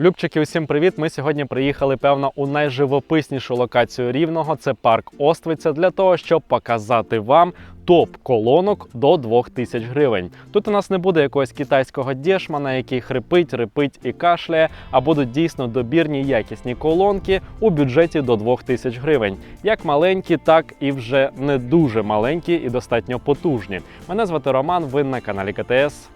Любчики, усім привіт! Ми сьогодні приїхали, певно, у найживописнішу локацію рівного. Це парк Оствиця, для того, щоб показати вам топ колонок до 2000 гривень. Тут у нас не буде якогось китайського дешмана, який хрипить, рипить і кашляє, а будуть дійсно добірні якісні колонки у бюджеті до 2000 гривень. Як маленькі, так і вже не дуже маленькі і достатньо потужні. Мене звати Роман. Ви на каналі КТС.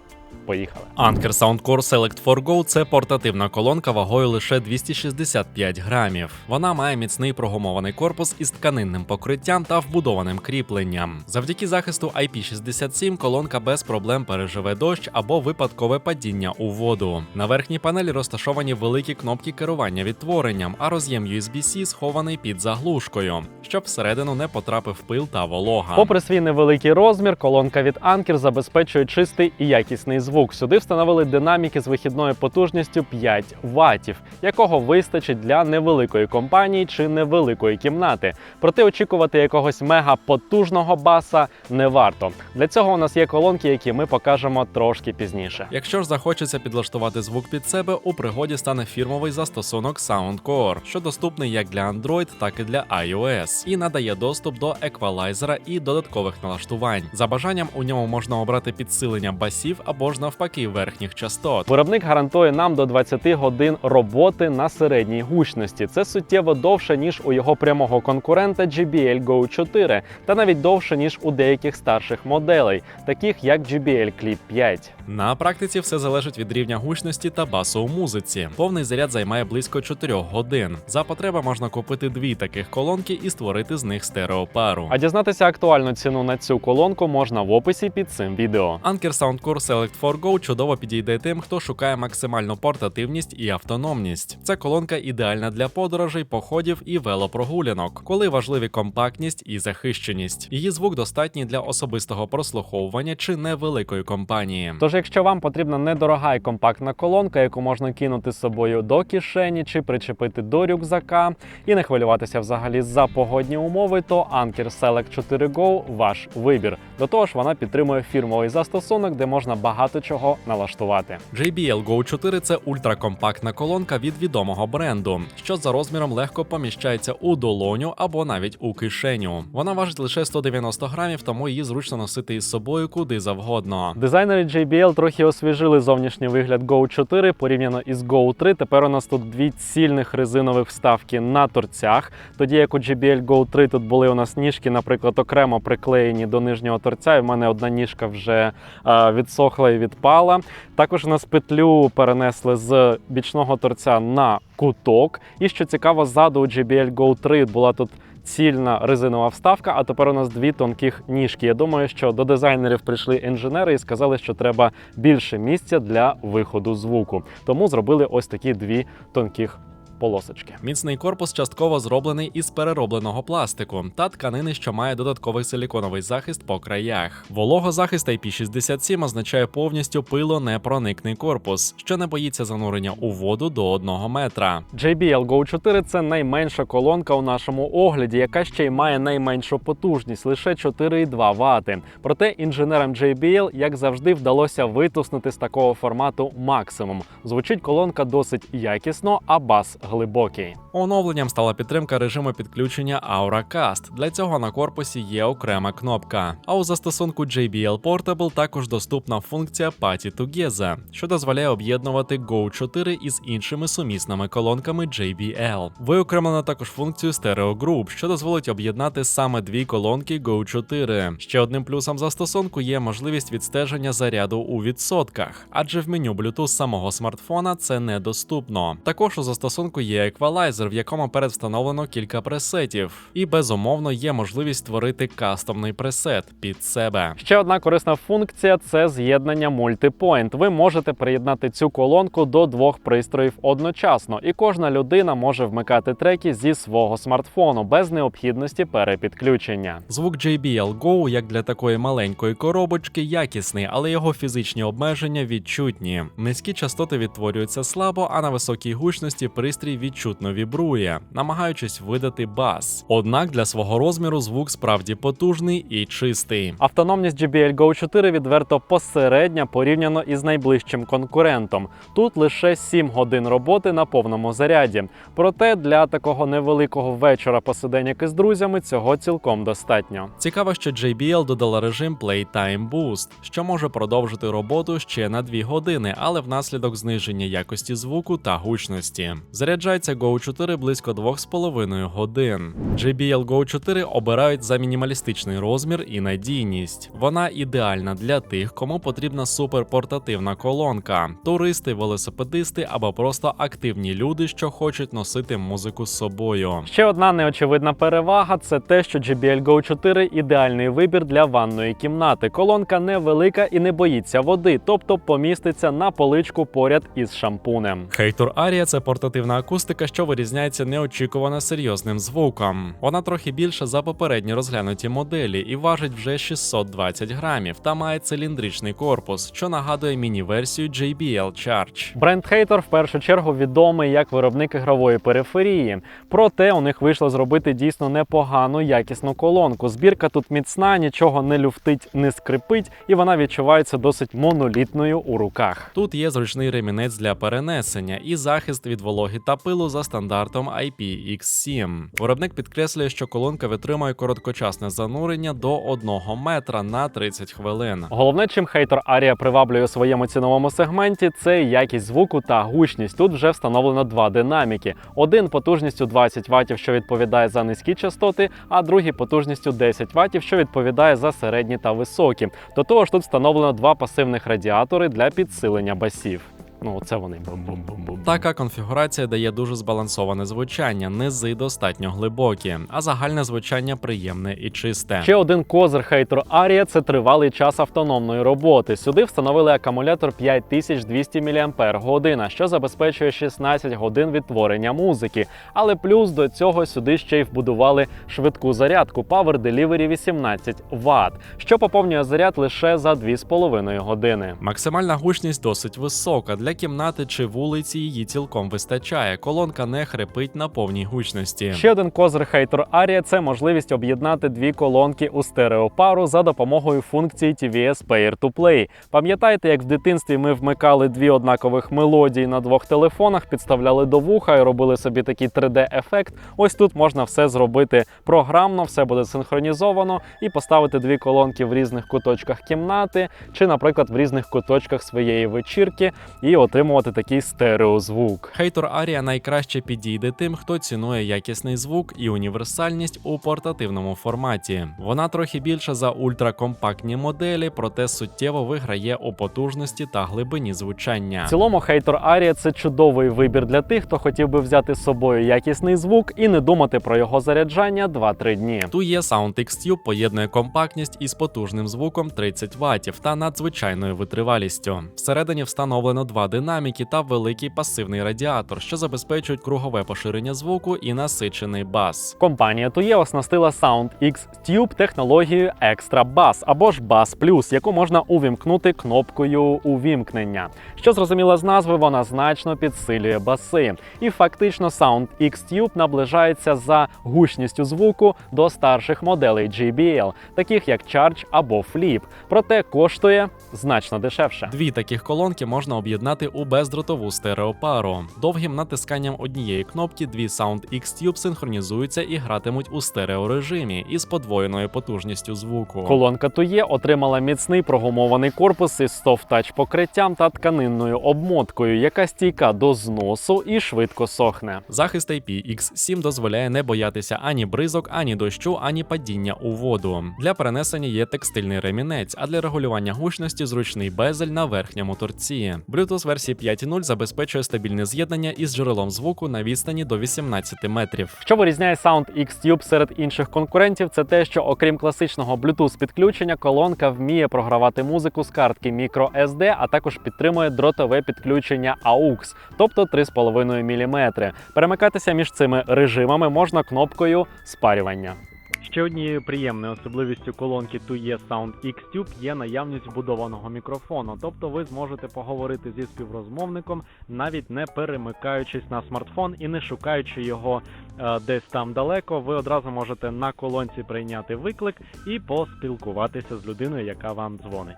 Поїхали. Anker Soundcore Select 4 Go – це портативна колонка вагою лише 265 грамів. Вона має міцний прогумований корпус із тканинним покриттям та вбудованим кріпленням. Завдяки захисту IP67 колонка без проблем переживе дощ або випадкове падіння у воду. На верхній панелі розташовані великі кнопки керування відтворенням, а роз'єм USB-C схований під заглушкою, щоб всередину не потрапив пил та волога. Попри свій невеликий розмір, колонка від Anker забезпечує чистий і якісний звук. Сюди встановили динаміки з вихідною потужністю 5 ватів, якого вистачить для невеликої компанії чи невеликої кімнати. Проте очікувати якогось мега потужного баса не варто. Для цього у нас є колонки, які ми покажемо трошки пізніше. Якщо ж захочеться підлаштувати звук під себе, у пригоді стане фірмовий застосунок Soundcore, що доступний як для Android, так і для iOS, і надає доступ до еквалайзера і додаткових налаштувань. За бажанням у ньому можна обрати підсилення басів або ж навпаки верхніх частот. Виробник гарантує нам до 20 годин роботи на середній гучності. Це суттєво довше ніж у його прямого конкурента JBL Go 4, та навіть довше ніж у деяких старших моделей, таких як JBL Clip 5. На практиці все залежить від рівня гучності та басу у музиці. Повний заряд займає близько 4 годин. За потреби можна купити дві таких колонки і створити з них стереопару. А дізнатися актуальну ціну на цю колонку можна в описі під цим відео. Anker Soundcore Select 4 Go чудово підійде тим, хто шукає максимальну портативність і автономність. Ця колонка ідеальна для подорожей, походів і велопрогулянок, коли важливі компактність і захищеність. Її звук достатній для особистого прослуховування чи невеликої компанії. Тож, якщо вам потрібна недорога і компактна колонка, яку можна кинути з собою до кишені чи причепити до рюкзака, і не хвилюватися взагалі за погодні умови, то Anker Select 4 Go ваш вибір. До того ж, вона підтримує фірмовий застосунок, де можна багато чого налаштувати. JBL Go 4 це ультракомпактна колонка від відомого бренду, що за розміром легко поміщається у долоню або навіть у кишеню. Вона важить лише 190 грамів, тому її зручно носити із собою куди завгодно. Дизайнери JBL трохи освіжили зовнішній вигляд Go 4 порівняно із Go 3. Тепер у нас тут дві цільних резинових вставки на торцях. Тоді як у JBL Go 3 тут були у нас ніжки, наприклад, окремо приклеєні до нижнього торця. І в мене одна ніжка вже е, відсохла і відпала. Також у нас петлю перенесли з бічного торця на куток. І що цікаво, ззаду у JBL Go 3 була тут. Цільна резинова вставка, а тепер у нас дві тонких ніжки. Я думаю, що до дизайнерів прийшли інженери і сказали, що треба більше місця для виходу звуку. Тому зробили ось такі дві тонких полосочки. Міцний корпус частково зроблений із переробленого пластику та тканини, що має додатковий силіконовий захист по краях. Вологозахист IP67 означає повністю пилонепроникний корпус, що не боїться занурення у воду до 1 метра. JBL Go 4 це найменша колонка у нашому огляді, яка ще й має найменшу потужність лише 4,2 Вт. Проте інженерам JBL, як завжди, вдалося витиснути з такого формату максимум. Звучить колонка досить якісно, а бас глибокий. Оновленням стала підтримка режиму підключення AuraCast. Для цього на корпусі є окрема кнопка. А у застосунку JBL Portable також доступна функція Party Together, що дозволяє об'єднувати Go 4 із іншими сумісними колонками JBL. Виокремлено також функцію Stereo Group, що дозволить об'єднати саме дві колонки Go 4. Ще одним плюсом застосунку є можливість відстеження заряду у відсотках, адже в меню Bluetooth самого смартфона це недоступно. Також у застосунку є еквалайзер, в якому передвстановлено кілька пресетів, і безумовно є можливість створити кастомний пресет під себе. Ще одна корисна функція це з'єднання мультипойнт. Ви можете приєднати цю колонку до двох пристроїв одночасно, і кожна людина може вмикати треки зі свого смартфону без необхідності перепідключення. Звук JBL Go, як для такої маленької коробочки, якісний, але його фізичні обмеження відчутні. Низькі частоти відтворюються слабо, а на високій гучності пристрій пристрій відчутно вібрує, намагаючись видати бас. Однак для свого розміру звук справді потужний і чистий. Автономність JBL Go 4 відверто посередня порівняно із найближчим конкурентом. Тут лише 7 годин роботи на повному заряді. Проте для такого невеликого вечора посиденьки з друзями цього цілком достатньо. Цікаво, що JBL додала режим Playtime Boost, що може продовжити роботу ще на 2 години, але внаслідок зниження якості звуку та гучності. Заряджається Go 4 близько 2,5 годин. JBL Go 4 обирають за мінімалістичний розмір і надійність. Вона ідеальна для тих, кому потрібна суперпортативна колонка, туристи, велосипедисти або просто активні люди, що хочуть носити музику з собою. Ще одна неочевидна перевага це те, що JBL Go 4 ідеальний вибір для ванної кімнати. Колонка невелика і не боїться води, тобто поміститься на поличку поряд із шампунем. Хейтор Арія це портативна акустика, що вирізняється неочікувано серйозним звуком. Вона трохи більша за попередні розглянуті моделі і важить вже 620 грамів та має циліндричний корпус, що нагадує міні-версію JBL Charge. Бренд Hater в першу чергу відомий як виробник ігрової периферії. Проте у них вийшло зробити дійсно непогану якісну колонку. Збірка тут міцна, нічого не люфтить, не скрипить, і вона відчувається досить монолітною у руках. Тут є зручний ремінець для перенесення і захист від вологи та пилу за стандартом IPX7. Виробник підкреслює, що колонка витримує короткочасне занурення до 1 метра на 30 хвилин. Головне, чим хейтер Арія приваблює у своєму ціновому сегменті, це якість звуку та гучність. Тут вже встановлено два динаміки: один потужністю 20 Вт, що відповідає за низькі частоти, а другий потужністю 10 Вт, що відповідає за середні та високі. До того ж, тут встановлено два пасивних радіатори для підсилення басів. Ну, це вони бум-бум-бум-бум. Така конфігурація дає дуже збалансоване звучання, низи достатньо глибокі, а загальне звучання приємне і чисте. Ще один козир хейтер Арія це тривалий час автономної роботи. Сюди встановили акумулятор 5200 мАч, що забезпечує 16 годин відтворення музики. Але плюс до цього сюди ще й вбудували швидку зарядку Power Delivery 18 Вт, що поповнює заряд лише за 2,5 години. Максимальна гучність досить висока. Для кімнати чи вулиці її цілком вистачає. Колонка не хрипить на повній гучності. Ще один козир хейтер Арія це можливість об'єднати дві колонки у стереопару за допомогою функції TVS Pair to Play. Пам'ятаєте, як в дитинстві ми вмикали дві однакових мелодії на двох телефонах, підставляли до вуха і робили собі такий 3D-ефект? Ось тут можна все зробити програмно, все буде синхронізовано і поставити дві колонки в різних куточках кімнати, чи, наприклад, в різних куточках своєї вечірки, і отримувати такий стереозвук. Хейтор Арія найкраще підійде тим, хто цінує якісний звук і універсальність у портативному форматі. Вона трохи більша за ультракомпактні моделі, проте суттєво виграє у потужності та глибині звучання. В цілому хейтор Арія це чудовий вибір для тих, хто хотів би взяти з собою якісний звук і не думати про його заряджання 2-3 дні. Тує SoundX Tube поєднує компактність із потужним звуком 30 Вт та надзвичайною витривалістю. Всередині встановлено два динаміки та великий пасивний радіатор, що забезпечують кругове поширення звуку і насичений бас. Компанія Tuye оснастила SoundX Tube технологією Extra Bass або ж Bass Plus, яку можна увімкнути кнопкою увімкнення. Що зрозуміло з назви, вона значно підсилює баси. І фактично SoundX Tube наближається за гучністю звуку до старших моделей JBL, таких як Charge або Flip, проте коштує значно дешевше. Дві таких колонки можна об'єднати у бездротову стереопару. Довгим натисканням однієї кнопки дві SoundX Tube синхронізуються і гратимуть у стереорежимі із подвоєною потужністю звуку. Колонка Тує отримала міцний прогумований корпус із touch покриттям та тканинною обмоткою, яка стійка до зносу і швидко сохне. Захист IPX7 дозволяє не боятися ані бризок, ані дощу, ані падіння у воду. Для перенесення є текстильний ремінець, а для регулювання гучності зручний безель на верхньому торці. Bluetooth версії 5.0 забезпечує стабільне з'єднання із джерелом звуку на відстані до 18 метрів. Що вирізняє SoundX Tube серед інших конкурентів, це те, що окрім класичного Bluetooth підключення, колонка вміє програвати музику з картки microSD, а також підтримує дротове підключення AUX, тобто 3,5 мм. Перемикатися між цими режимами можна кнопкою спарювання. Ще однією приємною особливістю колонки 2E Sound X-Tube є наявність вбудованого мікрофону, тобто ви зможете поговорити зі співрозмовником, навіть не перемикаючись на смартфон і не шукаючи його е, десь там далеко. Ви одразу можете на колонці прийняти виклик і поспілкуватися з людиною, яка вам дзвонить.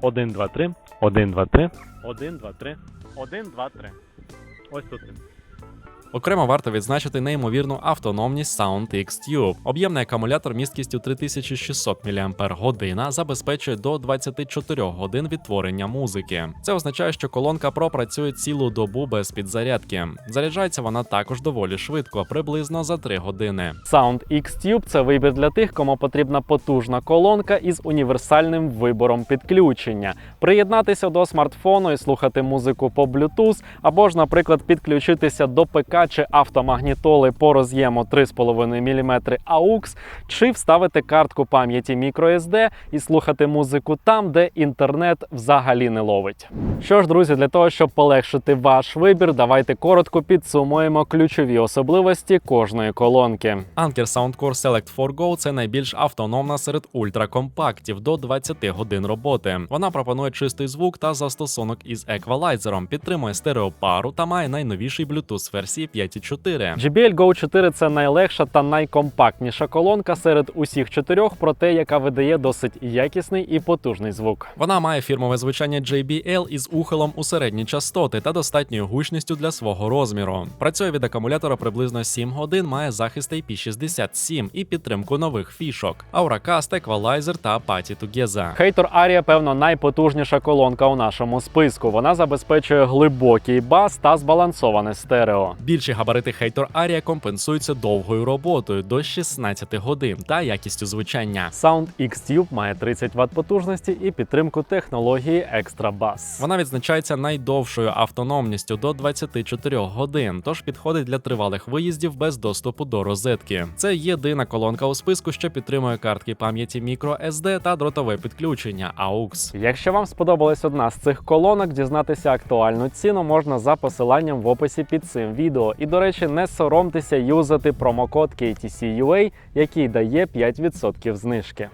1, 2, 3, 1, 2, 3, 1, 2, 3, 1, 2, 3. Ось тут. Окремо варто відзначити неймовірну автономність Sound X Tube. Об'ємний акумулятор місткістю 3600 мАч забезпечує до 24 годин відтворення музики. Це означає, що колонка Pro працює цілу добу без підзарядки. Заряджається вона також доволі швидко, приблизно за 3 години. Sound X-Tube – це вибір для тих, кому потрібна потужна колонка із універсальним вибором підключення. Приєднатися до смартфону і слухати музику по Bluetooth, або ж, наприклад, підключитися до ПК чи автомагнітоли по роз'єму 3,5 мм AUX, чи вставити картку пам'яті microSD і слухати музику там, де інтернет взагалі не ловить. Що ж, друзі, для того, щоб полегшити ваш вибір, давайте коротко підсумуємо ключові особливості кожної колонки. Anker Soundcore Select 4 Go – це найбільш автономна серед ультракомпактів до 20 годин роботи. Вона пропонує чистий звук та застосунок із еквалайзером, підтримує стереопару та має найновіший Bluetooth версії 5.4. JBL Go 4 це найлегша та найкомпактніша колонка серед усіх чотирьох, проте яка видає досить якісний і потужний звук. Вона має фірмове звучання JBL із ухилом у середні частоти та достатньою гучністю для свого розміру. Працює від акумулятора приблизно 7 годин, має захист IP67 і підтримку нових фішок: Auracast, Equalizer та Apathy Together. Hater Aria, певно, найпотужніша колонка у нашому списку. Вона забезпечує глибокий бас та збалансоване стерео. Більші габарити Hater Aria компенсуються довгою роботою до 16 годин та якістю звучання. Sound X-Tube має 30 Вт потужності і підтримку технології Extra Bass. Вона відзначається найдовшою автономністю до 24 годин, тож підходить для тривалих виїздів без доступу до розетки. Це єдина колонка у списку, що підтримує картки пам'яті microSD та дротове підключення AUX. Якщо вам сподобалась одна з цих колонок, дізнатися актуальну ціну можна за посиланням в описі під цим І до речі, не соромтеся юзати промокод KTCUA, який дає 5% знижки.